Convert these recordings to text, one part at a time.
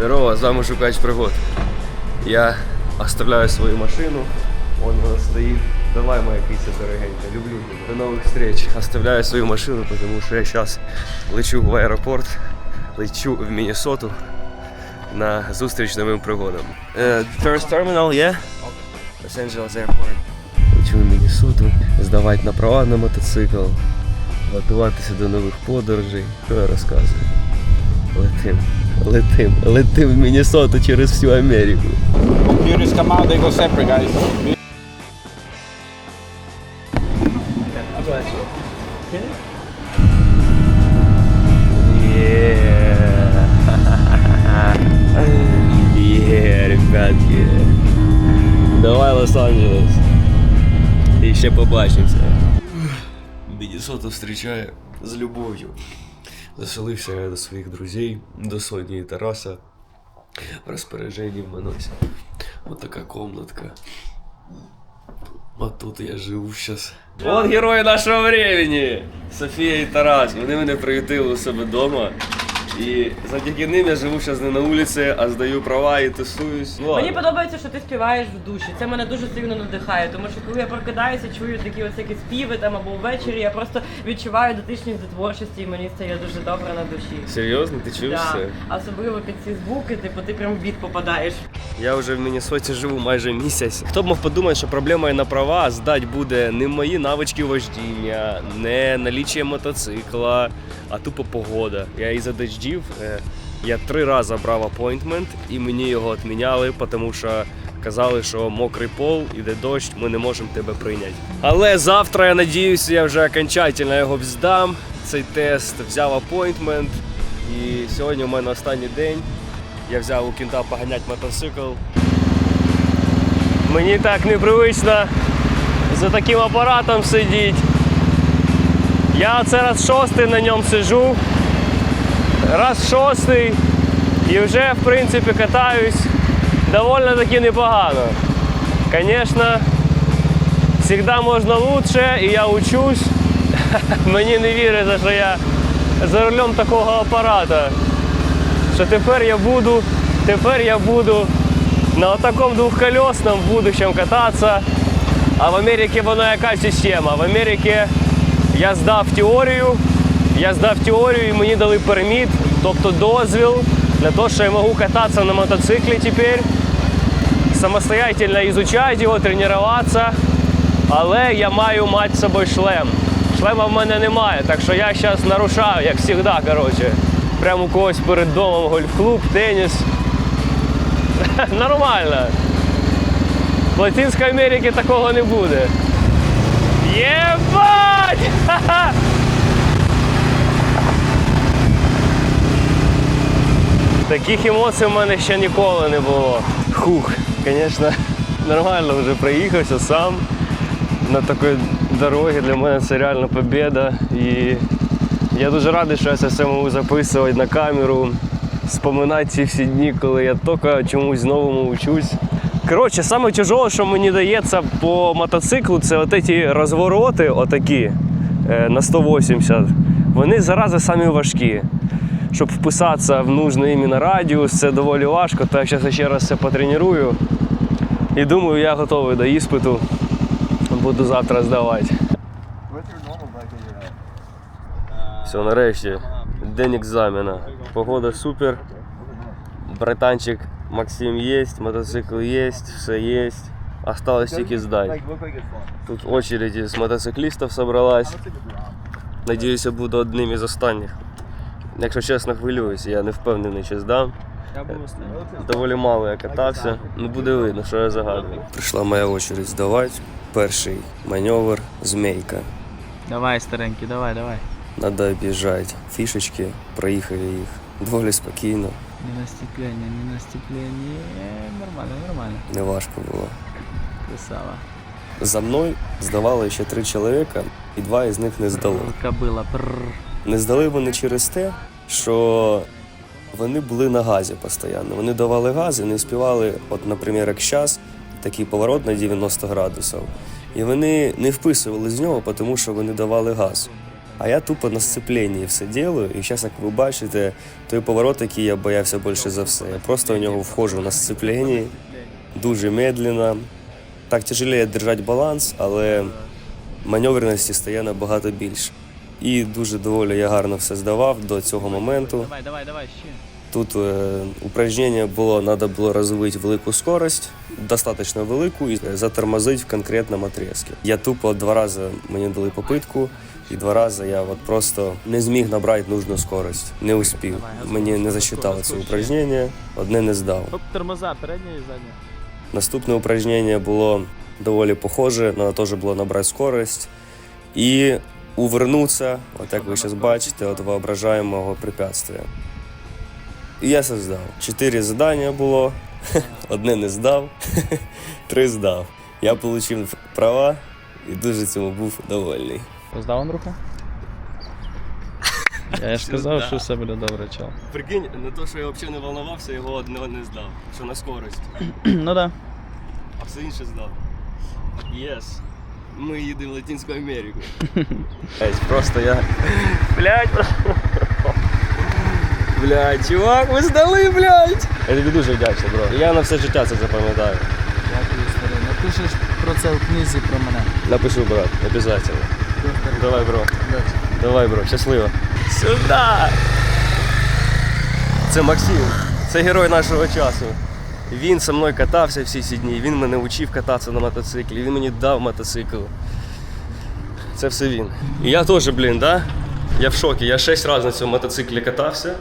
Здорово, з вами шукач пригод. Я оставляю свою машину, вон вона стоїть. Давай, моя кися дорогенька, люблю тебе. До нових встреч. Оставляю свою машину, тому що я зараз лечу в аеропорт, лечу в Міннесоту на зустріч новим пригодом. Uh, first terminal, yeah? Los Angeles Airport. Лечу в Міннесоту, здавати на права на мотоцикл, готуватися до нових подорожей. Що я розказую? Летим, летим, летим в Міннесоту через всю Америку. Computers come out, they go separate, guys. Є, ребятки. Давай Лос-Анджелес. І ще побачимося. Міннесота зустрічає з любов'ю. Заселився я до своїх друзів, до Соні і Тараса. В розпорядженні в мене ось така комнатка. От тут я живу зараз. От герої нашого времени! Софія і Тарас. Вони мене приютили у себе вдома. І завдяки ним я живу зараз не на вулиці, а здаю права і тусуюсь. Ну, Мені ладно. подобається, що ти співаєш в душі. Це мене дуже сильно надихає, тому що коли я прокидаюся, чую такі ось які співи там або ввечері, я просто відчуваю дотичність до творчості, і мені стає дуже добре на душі. Серйозно, ти чуєш Да. це? Особливо під ці звуки, типу ти прям в біт попадаєш. Я вже в Міннесоті живу майже місяць. Хто б мог подумати, що проблемою на права здати буде не мої навички вождіння, не наліччя мотоцикла, а тупо погода. Я із-за дождів. Е, Я три рази брав апойнтмент і мені його відміняли, тому що казали, що мокрий пол, іде дощ, ми не можемо тебе прийняти. Але завтра я надіюся, я вже окончательно його здам. Цей тест взяв апойнтмент. І сьогодні у мене останній день. Я взяв у кінта поганяти мотоцикл. Мені так непривично за таким апаратом сидіти. Я це раз шостий на ньому сижу. Раз шостий. І вже в принципі катаюсь доволі таки непогано. Звісно, завжди можна лучше, і я учусь. Мені не віриться, що я за рулем такого апарата що тепер я буду, тепер я буду на такому двохколесному будущем кататися. А в Америці воно яка система? В Америці я здав теорію, я здав теорію і мені дали перміт, тобто дозвіл на те, що я можу кататися на мотоциклі тепер, самостоятельно изучати його, тренуватися. Але я маю мати з собою шлем. Шлема в мене немає, так що я зараз нарушаю, як завжди, коротше. Прямо у когось перед домом гольф-клуб, теніс. Нормально. В Латинській Америці такого не буде. Єбать! Таких емоцій в мене ще ніколи не було. Хух, звісно, нормально вже проїхався сам на такій дорогі. Для мене це реально побіда. І я дуже радий, що я це все можу записувати на камеру, споминати ці всі дні, коли я тільки чомусь новому вчусь. Коротше, саме тяжеле, що мені дається по мотоциклу, це от ці розвороти, отакі е, на 180. Вони зарази самі важкі. Щоб вписатися в нужний іменно радіус, це доволі важко, я зараз ще раз це потренірую. І думаю, я готовий до іспиту. Буду завтра здавати. Все, нарешті. День екзамена. Погода супер. Братанчик Максим є, мотоцикл є, все є. Осталось тільки здати. Тут очередь з мотоциклістів собралась. Надіюся, буду одним із останніх. Якщо чесно, хвилююся, я не впевнений, чи здам. Доволі мало я катався, ну буде видно, що я загадую. Прийшла моя очередь здавати. Перший маневр змейка. Давай, старенький, давай, давай. Надо об'їжджати фішечки, проїхали їх доволі спокійно, Не на стекление, не на стекление. Нормально, нормально. не важко було. Красава. За мною здавали ще три чоловіка, і два із них не здало. Кобыла. Не здали вони через те, що вони були на газі постійно. Вони давали газ і не співали, от, наприклад, як зараз, такий поворот на 90 градусів. І вони не вписували з нього, тому що вони давали газ. А я тупо на сцепленні все ділаю, і зараз, як ви бачите, той поворот, який я боявся більше за все. Я просто у нього входжу на сцепленні, дуже медленно. Так тяжелее держати баланс, але маневреності стає набагато більше. І дуже доволі я гарно все здавав до цього моменту. Давай, давай, давай, ще. Тут е, упражнення було, треба було розвити велику скорость, достатньо велику, і затормозити в конкретному отрезку. Я тупо два рази мені дали попитку, і два рази я от просто не зміг набрати нужну скорость. Не успів. Мені не засчитали це упражнення, одне не здав. Тормоза, передня і задня. Наступне упражнення було доволі похоже, треба теж було набрати скорость і увернутися, от як ви зараз бачите, від воображаємого препятствия. І я це здав. Чотири завдання було, одне не здав, три здав. Я отримав права і дуже цьому був довольний. Здав Андрюха? Я ж казав, що все буде добре, чел. Прикинь, на те, що я взагалі не волнувався, його одного не здав. Що на скорость. ну да. а все інше здав. Єс. Ми їдемо в Латинську Америку. Просто я. Блять. Блять, чувак, ви здали, блять. Я тобі дуже вдячний, бро. Я на все життя це запам'ятаю. Дякую, старий. Напишеш про це в книзі про мене. Напишу, брат, обов'язково. Давай, бро. Давай, бро, щасливо. Сюда! Це Максим, це герой нашого часу. Він зі мною катався всі ці дні, він мене вчив кататися на мотоциклі, він мені дав мотоцикл. Це все він. І я теж, блін, да? Я в шокі. Я шість разів на цьому мотоциклі катався.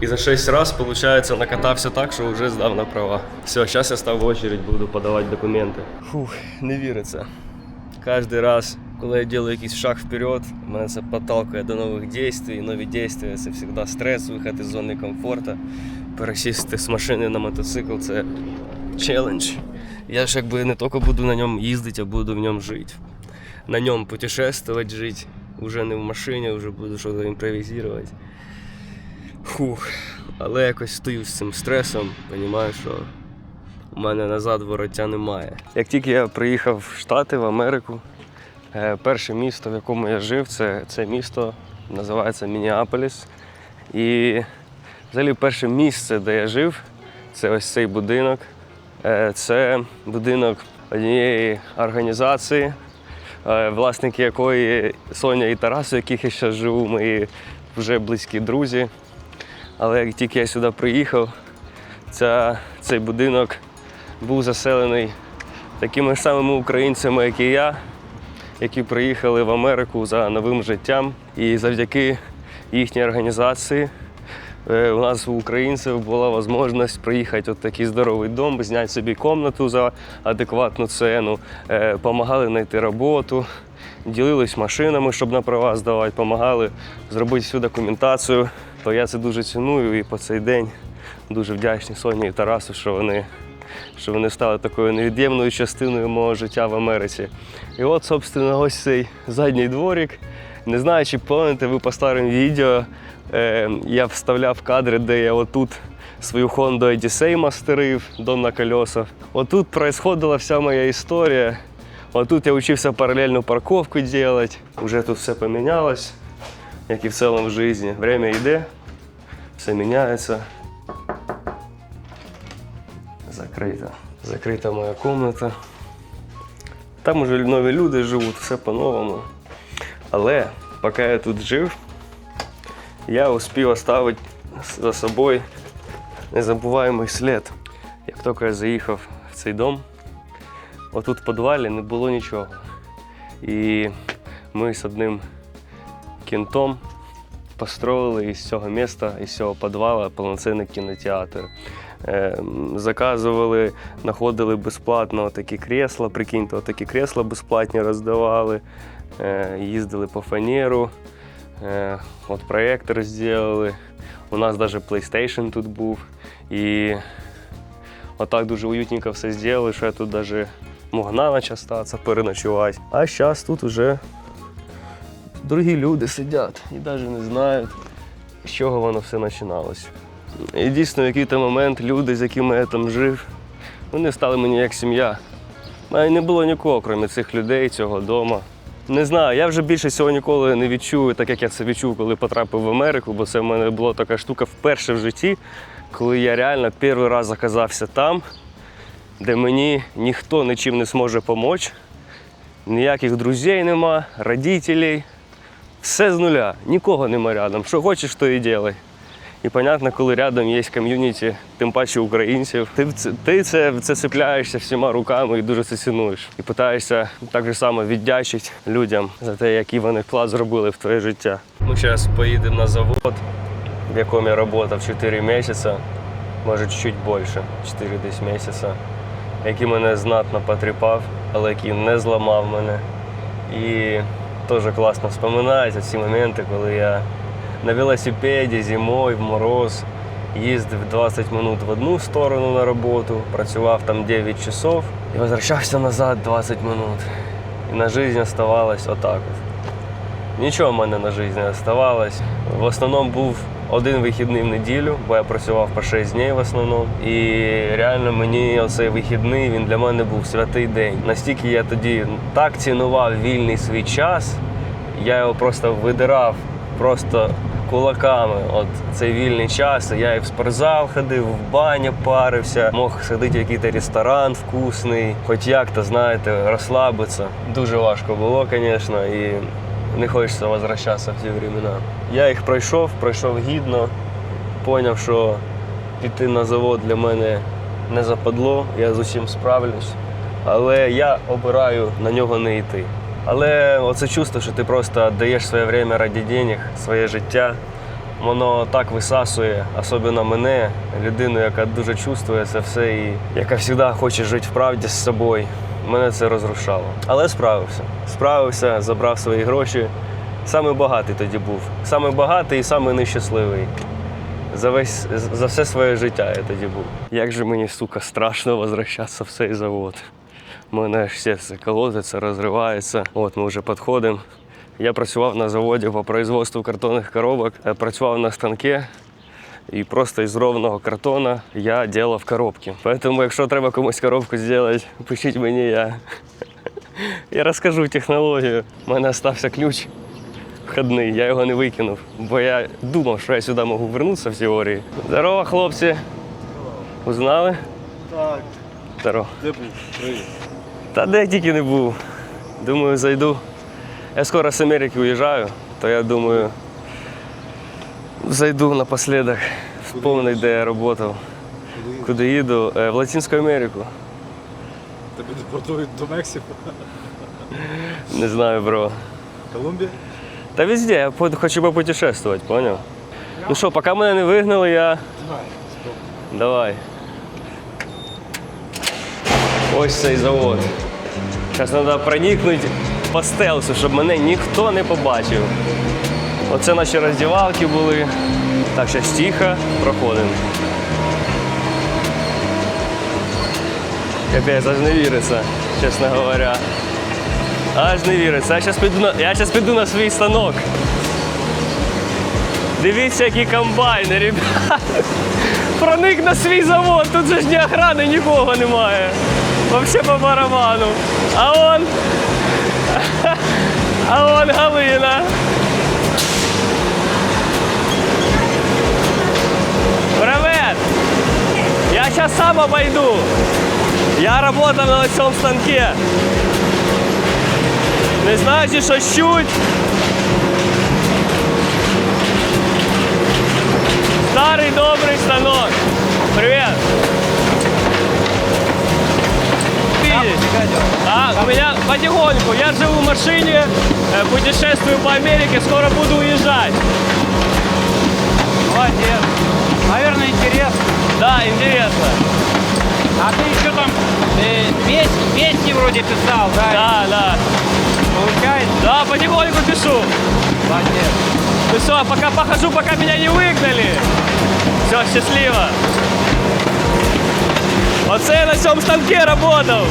І за шість разів, виходить, накатався так, що вже здав на права. Все, зараз я став в очередь, буду подавати документи. Фух, не віриться. Кожен раз, коли я роблю якийсь шаг вперед, мене це підталкує до нових дій. Нові дії це завжди стрес, виход із зони комфорту. Пересісти з машини на мотоцикл це челендж. Я ж якби не тільки буду на ньому їздити, а буду в ньому жити. На ньому путешествувати, жити. Уже не в машині, вже буду щось імпровізувати. Фух. Але якось стою з цим стресом, розумію, що у мене назад вороття немає. Як тільки я приїхав в Штати, в Америку, е, перше місто, в якому я жив, це, це місто називається Мініаполіс. І взагалі перше місце, де я жив, це ось цей будинок. Е, Це будинок однієї організації, е, власники якої Соня і Тарас, у яких я зараз живу, мої вже близькі друзі. Але як тільки я сюди приїхав, ця, цей будинок був заселений такими самими українцями, як і я, які приїхали в Америку за новим життям. І завдяки їхній організації у нас у українців була можливість приїхати в такий здоровий дом, зняти собі кімнату за адекватну ціну, допомагали знайти роботу, ділились машинами, щоб на права здавати, допомагали зробити всю документацію. То я це дуже ціную і по цей день дуже вдячний Соні і Тарасу, що вони що вони стали такою невід'ємною частиною мого життя в Америці. І от, собственно, ось цей задній дворик. Не знаю, чи пам'ятаєте ви по старим відео. Е, я вставляв кадри, де я отут свою Honda Odyssey мастерив, дом на колесах. Отут происходила вся моя історія. Отут я вчився паралельну парковку робити. Уже тут все помінялось, як і в цілому в житті. Время йде, все міняється. Закрита. Закрита моя кімната. Там уже нові люди живуть, все по-новому. Але поки я тут жив, я успів оставити за собою незабуваємий слід. Як тільки я заїхав в цей дом, отут в підвалі не було нічого. І ми з одним кінтом построїли із цього міста, із цього підвалу повноцінний кінотеатр. Е, Заказували, знаходили безплатно такі кресла, прикиньте, такі кресла безплатні роздавали, Е, їздили по фанеру, от проєктор зробили. У нас навіть PlayStation тут був. І отак дуже уютненько все зробили, що я тут навіть мог на ніч остатися, переночувати. А зараз тут вже другі люди сидять і навіть не знають, з чого воно все починалось. І дійсно, в який-то момент люди, з якими я там жив, вони стали мені як сім'я. Мене не було нікого, крім цих людей, цього дому. Не знаю, я вже більше цього ніколи не відчую, так як я це відчув, коли потрапив в Америку, бо це в мене була така штука вперше в житті, коли я реально перший раз оказався там, де мені ніхто нічим не зможе допомогти, ніяких друзей нема, родителей. Все з нуля, нікого нема рядом. Що хочеш, то і ділай. І понятно, коли рядом є ком'юніті, тим паче українців, ти, ти це, це цепляєшся всіма руками і дуже це цінуєш. І питаєшся так же само віддячити людям за те, який вони вклад зробили в твоє життя. Ми зараз поїдемо на завод, в якому я працював 4 місяці, може чуть більше, 4 десь місяці, який мене знатно потріпав, але який не зламав мене. І теж класно вспоминається ці моменти, коли я на велосипеді зимою в мороз їздив 20 минут в одну сторону на роботу, працював там 9 часов і возвращався назад 20 минут. І на життя оставалось отак. От. Нічого в мене на життя не оставалось. В основному був один вихідний в неділю, бо я працював по 6 днів в основному. І реально мені оцей вихідний він для мене був святий день. Настільки я тоді так цінував вільний свій час, я його просто видирав просто кулаками. От цей вільний час. Я і в спортзал ходив, в баню парився, мог сходити в якийсь ресторан вкусний, хоч як-то, знаєте, розслабитися. Дуже важко було, звісно, і не хочеться возвращатися в ті времена. Я їх пройшов, пройшов гідно, зрозумів, що піти на завод для мене не западло, я з усім справлюсь. Але я обираю на нього не йти. Але оце чувство, що ти просто даєш своє время раді денег, своє життя, воно так висасує, особливо мене, людину, яка дуже чувствує це все і яка завжди хоче жити в правді з собою. Мене це розрушало. Але справився. Справився, забрав свої гроші. Саме багатий тоді був. Саме багатий і саме нещасливий. За весь за все своє життя я тоді був. Як же мені, сука, страшно возвращатися в цей завод. Мене серце колотиться, розривається. От ми вже підходимо. Я працював на заводі по производству картонних коробок, Е, працював на станку. І просто із ровного картона я робив коробки. Тому, якщо треба комусь коробку зробити, пишіть мені, я, я розкажу технологію. У мене залишився ключ входний, я його не викинув, бо я думав, що я сюди можу повернутися в теорії. Здорово, хлопці. Узнали? Так, Здорово. Привіт. Та де тільки не був. Думаю, зайду. Я скоро з Америки уїжджаю, то я думаю, зайду напоследок, вспомнить, де я працював. Куди їду? Е, В Латинську Америку. Тебе депортують до Мексики? Не знаю, бро. Колумбія? Та везде, я хочу попутешествувати, поняв? Ну що, поки мене не вигнали, я. Давай. Давай. Ось цей завод. Зараз треба проникнути по стелсу, щоб мене ніхто не побачив. Оце наші роздівалки були. Так, зараз тихо, проходимо. Капець, аж не віриться, чесно говоря. Аж не віриться. Я зараз піду на, піду на свій станок. Дивіться, які комбайни, ребята. Проник на свій завод, тут же ж ні охрани, нікого немає. Вообще по барабану. А он. А он Галина. Привет! Я сейчас сам обойду. Я работал на цьому станке. Не знаєте, що щуть? Старый добрый станок. Привет. А, у меня потихоньку. Я живу в машине, э, путешествую по Америке, скоро буду уезжать. Молодец. Наверное, интересно. Да, интересно. А ты еще там э, песни, песни вроде писал, да? Да, да. Получается? Да, потихоньку пишу. Молодец. Ну все, пока похожу, пока меня не выгнали. Все, счастливо. Оце я на цьому станке работал.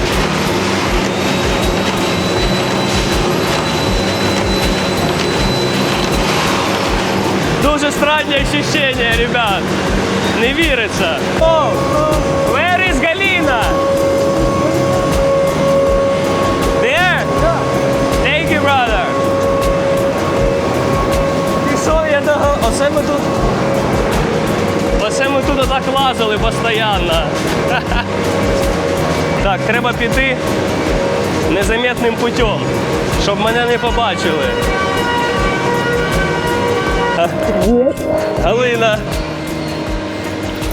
Дуже странні відчуттення, ребят. Не віриться. О! Where is Галіна? Оце ми тут. Оце ми тут так лазили постоянно. Так, треба піти незаметним путем, щоб мене не побачили. Галина.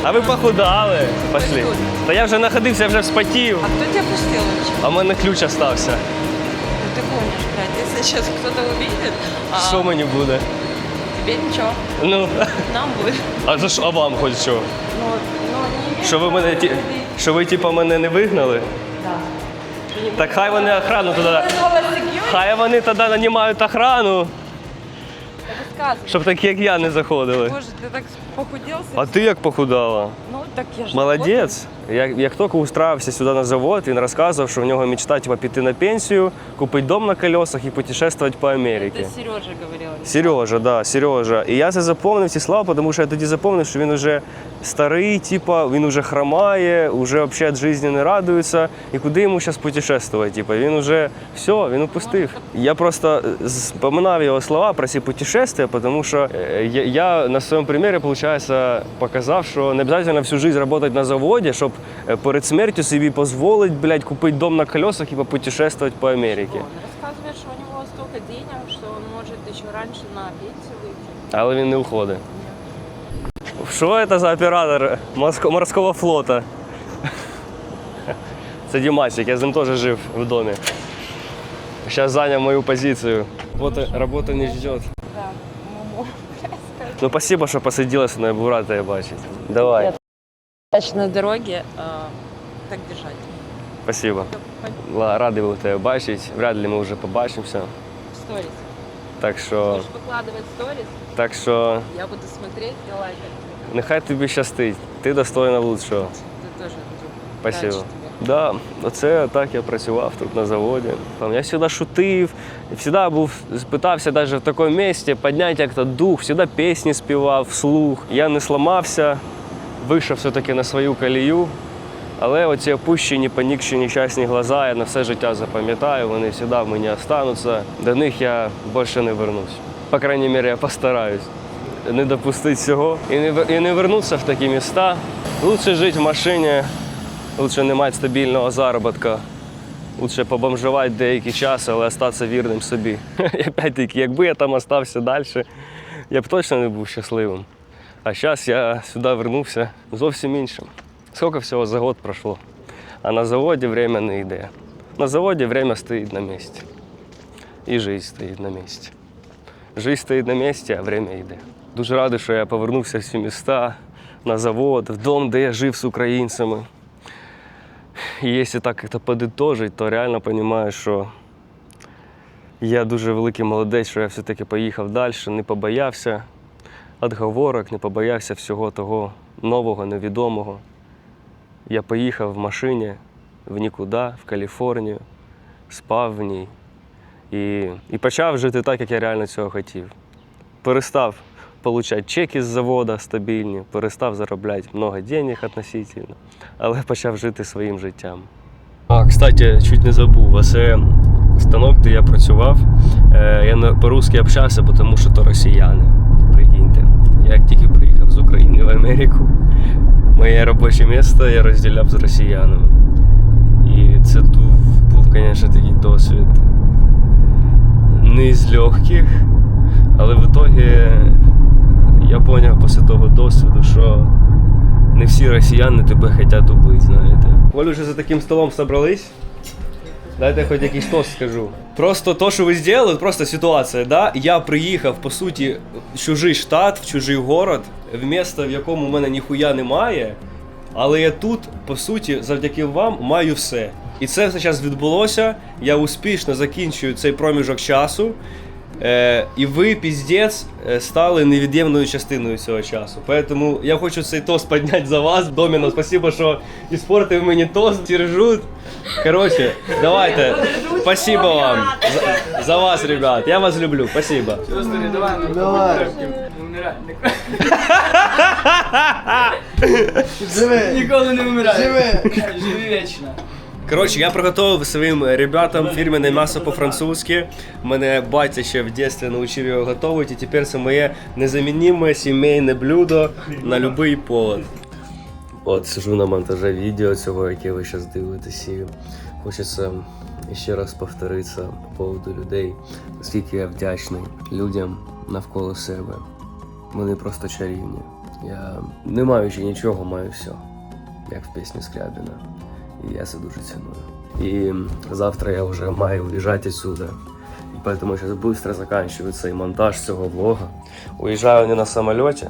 А ви похудали. Пошли. Та я вже находився, я вже вспотів, А кто тебя пустил вообще? а в мене ключ остався. Ну ты помнишь, блядь, если сейчас кто-то увидит, а Що мені буде? тебе ничего, Ну, нам будет. а за що, а вам хоч що? Ну, ну не Що ви мене ті, що ви типа мене не вигнали? Так хай вони охрану туди. Хай вони тоді нанімають охрану, Рассказывай. щоб такі, як я, не заходили. Боже, ти так похудел А ти як похудала? Ну, так я ж. Молодець. Як, як тільки устраився сюди на завод, він розказував, що в нього мечта типа, піти на пенсію, купити дом на колесах і путешествувати по Америці. Это Сережа говорил. Сережа, да, Сережа. І я це запомнив ці слова, тому що я тоді запомнив, що він вже старий, типа, він вже хромає, вже взагалі від життя не радується. І куди йому зараз путешествувати? Типа, він вже все, він упустив. Я просто вспоминав його слова про ці путешествия, тому що е, я, я на своєму примірі, виходить, показав, що не обов'язково всю життя працювати на заводі, щоб е, перед смертю собі дозволити, блядь, купити дом на колесах і попутешествувати по Америці. Он рассказывает, что у него столько денег, что он может еще раньше на пенсию выйти. Але він не уходить. Що це за оператор морського флота? Це Дімасик, я з ним теж жив в домі. Зараз зайняв мою позицію. Робота, робота не ждет. Да. Ну спасибо, що посиділа мною, був рад тебе бачити. Давай, на дороге, а, так держать. спасибо. Ла- Радий був тебе бачити. Вряд ли ми вже побачимося. Сторис. Так що, Будешь выкладывать сторис, так що я буду смотреть и лайкать. нехай тобі щастить. Ти достойна лучшого. Ты тоже. Спасибо. Удачи тебе. Да, оце так я працював тут на заводі. Там я завжди шутив, завжди був, питався навіть в такому місці підняти як-то дух, завжди пісні співав вслух. Я не сламався, вийшов все-таки на свою колію. Але оці опущені, понікші нещасні глаза я на все життя запам'ятаю, вони завжди в мені остануться. До них я більше не вернусь. По крайній мірі, я постараюсь не допустити цього і не, і не вернутися в такі міста. Лучше жити в машині, лучше не мати стабільного заробітка. Лучше побомжувати деякий час, але залишитися вірним собі. І опять-таки, якби я там остався далі, я б точно не був щасливим. А зараз я сюди вернувся зовсім іншим. Скільки всього за год пройшло. А на заводі время не йде. На заводі время стоїть на місці. І життя стоїть на місці. Життя стоїть на місці, а время йде. Дуже радий, що я повернувся в ці міста, на завод, в дом, де я жив з українцями. І якщо так як-то подитожить, то реально розумію, що я дуже великий молодець, що я все-таки поїхав далі, не побоявся відговорок, не побоявся всього того нового, невідомого. Я поїхав в машині в нікуди, в Каліфорнію, спав в ній і, і почав жити так, як я реально цього хотів. Перестав отримати чеки з заводу стабільні, перестав заробляти багато денег относительно, але почав жити своїм життям. А, кстати, чуть не забув, а це станок, де я працював. Е, Я по-русски общався, тому що то росіяни. Прикиньте. Як тільки приїхав з України в Америку, моє робоче місце я розділяв з росіянами. І це був, звісно, такий досвід не з легких, але в итоге я зрозумів після того досвіду, що не всі росіяни тебе хочуть убити, знаєте. Вже за таким столом собрались, дайте хоч якийсь тост скажу. Просто то, що ви зробили, просто ситуація, да? Я приїхав, по суті, в чужий штат, в чужий город, в місто, в якому в мене ніхуя немає. Але я тут, по суті, завдяки вам маю все. І це все зараз відбулося. Я успішно закінчую цей проміжок часу. Е, і ви, піздець, е, стали невід'ємною частиною цього часу. Тому я хочу цей тост підняти за вас. Доміно, спасибо, що іспортив мені тост, держуть. Коротше, давайте. Спасибо вам. За, за вас, ребят. Я вас люблю. Спасибо. Живи! Ніколи не вмирає. Живи! Живи вічно. Коротше, я приготував своїм ребятам фірменне м'ясо по-французьки. Мене батя ще в дитинстві навчив його готувати, і тепер це моє незамінніме сімейне блюдо на будь-який повод. От сижу на монтаже відео цього, яке ви зараз дивитесь, і хочеться ще раз повторитися по поводу людей, наскільки я вдячний людям навколо себе. Вони просто чарівні. Я не маючи нічого, маю все, як в пісні Скрябіна. І я це дуже ціную. І завтра я вже маю уїжджати відсюди. І поэтому сейчас быстро заканчиваю цей монтаж цього влога. Уїжджаю не на самоліті,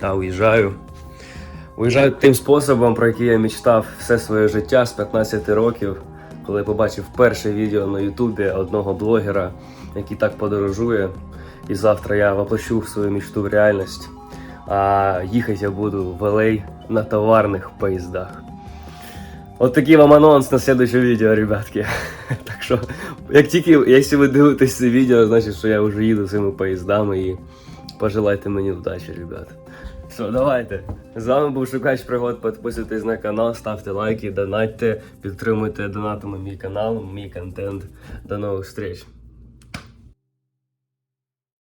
а уїжджаю Уїжджаю тим способом, про який я мечтав все своє життя з 15 років, коли побачив перше відео на Ютубі одного блогера, який так подорожує. І завтра я воплощу свою мечту в реальність. А їхати я буду в LA на товарних поїздах. От такий вам анонс на следующее відео, ребятки. Так що, як тільки, якщо ви дивитесь це відео, значить, що я вже їду цими поїздами і пожелайте мені удачі, ребят. Все, давайте. З вами був Шукач пригод. Підписуйтесь на канал, ставте лайки, донатьте, підтримуйте донатами мій канал, мій контент. До нових зустріч.